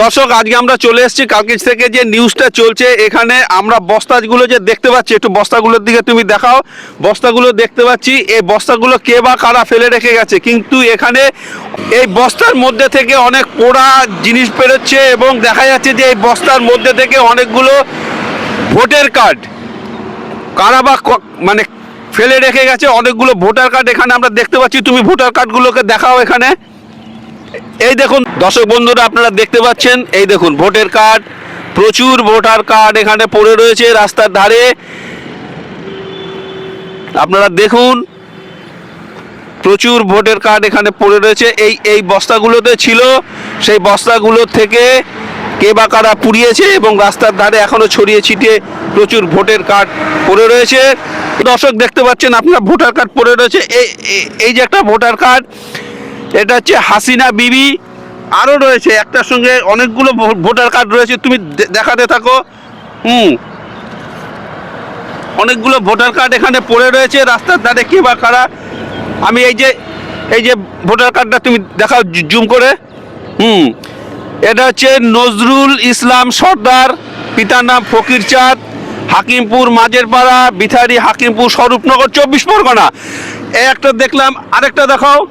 দর্শক, আজকে আমরা চলে এসেছি কালকিজ থেকে যে নিউজটা চলছে, এখানে আমরা বস্তাগুলো যে দেখতে পাচ্ছি, একটু বস্তাগুলোর দিকে তুমি দেখাও। বস্তাগুলো দেখতে পাচ্ছি, এই বস্তাগুলো কে বা কারা ফেলে রেখে গেছে? কিন্তু এখানে এই বস্তার মধ্যে থেকে অনেক পোড়া জিনিস বেরোচ্ছে এবং দেখা যাচ্ছে যে এই বস্তার মধ্যে থেকে অনেকগুলো ভোটের কার্ড কারা বা মানে ফেলে রেখে গেছে, অনেকগুলো ভোটার কার্ড এখানে আমরা দেখতে পাচ্ছি। তুমি ভোটার কার্ডগুলোকে দেখাও এখানে। এই দেখুন, দর্শক বন্ধুরা, আপনারা দেখতে পাচ্ছেন, এই দেখুন, ভোটার কার্ড, প্রচুর ভোটার কার্ড এখানে পড়ে রয়েছে রাস্তার ধারে। আপনারা দেখুন, প্রচুর ভোটের কার্ড এখানে পড়ে রয়েছে। এই এই বস্তাগুলোতে ছিল, সেই বস্তাগুলো থেকে কে বা কারা পুড়িয়েছে এবং রাস্তার ধারে এখনও ছড়িয়ে ছিটিয়ে প্রচুর ভোটের কার্ড পড়ে রয়েছে। দর্শক দেখতে পাচ্ছেন, আপনার ভোটার কার্ড পড়ে রয়েছে। এই- এই যে একটা ভোটার কার্ড এটা হচ্ছে হাসিনা বিবি। আরও রয়েছে একটার সঙ্গে অনেকগুলো ভোটার কার্ড রয়েছে, তুমি দেখাতে থাকো। হুম। অনেকগুলো ভোটার কার্ড এখানে পড়ে রয়েছে, রাস্তার ধারে কে বা কারা। আমি এই যে এই যে ভোটার কার্ডটা তুমি দেখাও জুম করে। হুম। এটা হচ্ছে নজরুল ইসলাম সর্দার, পিতার নাম ফকির চাঁদ, হাকিমপুর মাঝেরপাড়া বিথারি হাকিমপুর স্বরূপনগর, চব্বিশ পরগনা। একটা দেখলাম, আরেকটা দেখাও।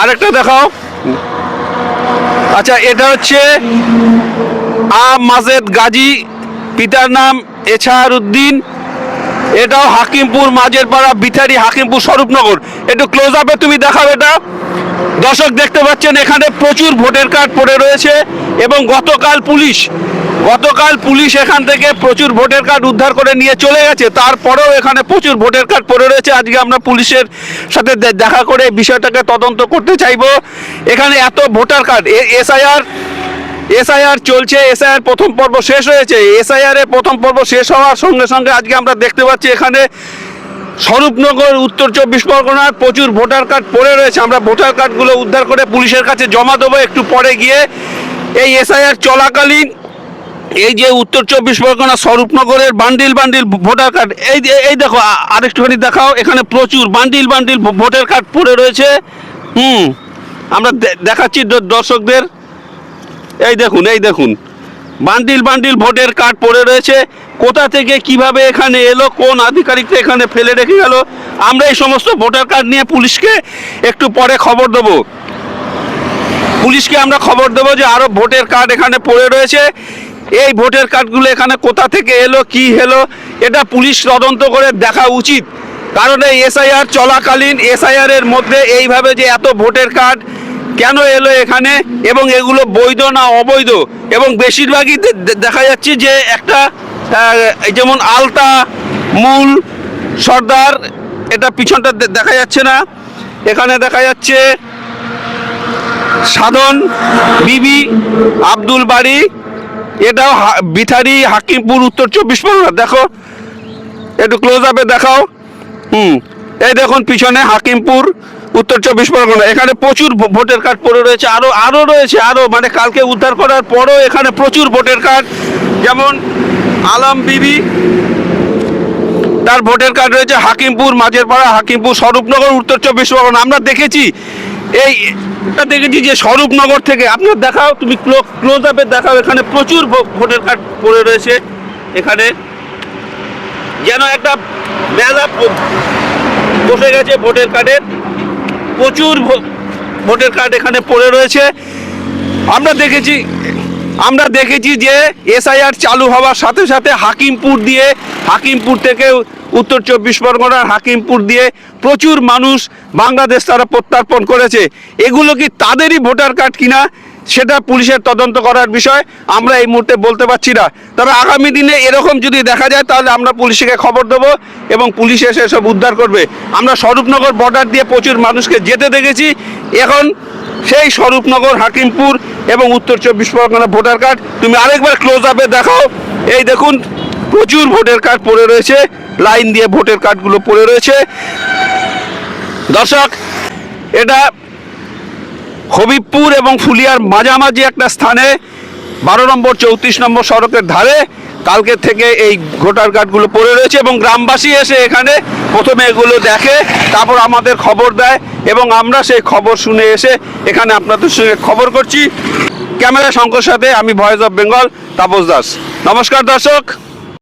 আরেকটা দেখাও। আচ্ছা এটা হচ্ছে আ মাজেদ গাজী, পিতার নাম এছার উদ্দিন এটাও হাকিমপুর মাঝের পাড়া বিথারি হাকিমপুর, স্বরূপনগর। একটু ক্লোজ আপে তুমি দেখাও এটা। দর্শক দেখতে পাচ্ছেন, এখানে প্রচুর ভোটার কার্ড পড়ে রয়েছে এবং গতকাল পুলিশ গতকাল পুলিশ এখান থেকে প্রচুর ভোটার কার্ড উদ্ধার করে নিয়ে চলে গেছে। তারপরেও এখানে প্রচুর ভোটার কার্ড পড়ে রয়েছে। আজকে আমরা পুলিশের সাথে দেখা করে বিষয়টাকে তদন্ত করতে চাইব। এখানে এত ভোটার কার্ড এসআইআর এসআইআর চলছে। এসআইআর প্রথম পর্ব শেষ হয়েছে। এসআইআর এর প্রথম পর্ব শেষ হওয়ার সঙ্গে সঙ্গে আজকে আমরা দেখতে পাচ্ছি এখানে স্বরূপনগর, উত্তর চব্বিশ পরগনার প্রচুর ভোটার কার্ড পড়ে রয়েছে। আমরা ভোটার কার্ডগুলো উদ্ধার করে পুলিশের কাছে জমা দেবো একটু পরে গিয়ে। এই এসআইআর চলাকালীন এই যে উত্তর চব্বিশ পরগনা স্বরূপনগরের বান্ডিল বান্ডিল ভোটার কার্ড এই এই দেখো আরেকটুখানি দেখাও, এখানে প্রচুর বান্ডিল বান্ডিল ভোটার কার্ড পড়ে রয়েছে। হুম, আমরা দেখাচ্ছি দর্শকদের। এই দেখুন এই দেখুন, বান্ডিল বান্ডিল ভোটের কার্ড পড়ে রয়েছে। কোথা থেকে কীভাবে এখানে এলো, কোন আধিকারিকটা এখানে ফেলে রেখে গেল, আমরা এই সমস্ত ভোটার কার্ড নিয়ে পুলিশকে একটু পরে খবর দেবো। পুলিশকে আমরা খবর দেবো যে আরও ভোটের কার্ড এখানে পড়ে রয়েছে। এই ভোটের কার্ডগুলো এখানে কোথা থেকে এলো, কি এলো এটা পুলিশ তদন্ত করে দেখা উচিত। কারণ এই এসআইআর চলাকালীন এসআইআর এর মধ্যে এইভাবে যে এত ভোটের কার্ড কেন এলো এখানে, এবং এগুলো বৈধ না অবৈধ? এবং বেশিরভাগই দেখা যাচ্ছে যে একটা যেমন আলতা, মূল, সর্দার, এটা পিছনটা দেখা যাচ্ছে না। এখানে দেখা যাচ্ছে সাধন, বিবি, আব্দুল বাড়ি এটাও হা- বিথারি হাকিমপুর, উত্তর চব্বিশ পরগনা। দেখো, একটু ক্লোজ আপে দেখাও। হুম, এই দেখুন পিছনে হাকিমপুর, উত্তর চব্বিশ পরগনা। এখানে প্রচুর ভোটার কার্ড পড়ে রয়েছে। আরও আরও রয়েছে আরও মানে কালকে উদ্ধার করার পরও এখানে প্রচুর ভোটার কার্ড যেমন আলম বিবি, তার ভোটার কার্ড রয়েছে হাকিমপুর, মাঝেরপাড়া, হাকিমপুর, স্বরূপনগর, উত্তর চব্বিশ পরগনা। আমরা দেখেছি এই এটা দেখেছি যে স্বরূপনগর থেকে, আপনার দেখাও, তুমি ক্লোজ আপে দেখাও, এখানে প্রচুর ভোটার কার্ড পড়ে রয়েছে এখানে। যেন একটা মেলা বসে গেছে ভোটার কার্ডের। প্রচুর ভোটার কার্ড এখানে পড়ে রয়েছে। আমরা দেখেছি আমরা দেখেছি যে এসআইআর চালু হওয়ার সাথে সাথে হাকিমপুর দিয়ে, হাকিমপুর থেকে উত্তর চব্বিশ পরগনার হাকিমপুর দিয়ে প্রচুর মানুষ বাংলাদেশ তারা প্রত্যার্পণ করেছে। এগুলো কি তাদেরই ভোটার কার্ড কিনা সেটা পুলিশের তদন্ত করার বিষয়, আমরা এই মুহূর্তে বলতে পারছি না। তবে আগামী দিনে এরকম যদি দেখা যায়, তাহলে আমরা পুলিশকে খবর দেবো এবং পুলিশ এসে সব উদ্ধার করবে। আমরা স্বরূপনগর বর্ডার দিয়ে প্রচুর মানুষকে যেতে দেখেছি। এখন সেই স্বরূপনগর, হাকিমপুর এবং উত্তর চব্বিশ পরগনা ভোটার কার্ড। তুমি আরেকবার ক্লোজ আপে দেখাও। এই দেখুন, প্রচুর ভোটার কার্ড পড়ে রয়েছে। লাইন দিয়ে ভোটার কার্ডগুলো পড়ে রয়েছে। দর্শক, এটা হবিবপুর এবং ফুলিয়ার মাঝামাঝি একটা স্থানে বারো নম্বর, চৌত্রিশ নম্বর সড়কের ধারে কালকের থেকে এই ভোটার কার্ডগুলো পড়ে রয়েছে এবং গ্রামবাসী এসে এখানে প্রথমে এগুলো দেখে তারপর আমাদের খবর দেয় এবং আমরা সেই খবর শুনে এসে এখানে আপনাদের সঙ্গে খবর করছি। ক্যামেরা শঙ্কর সাথে আমি ভয়েস অফ বেঙ্গল তাপস দাস। নমস্কার দর্শক।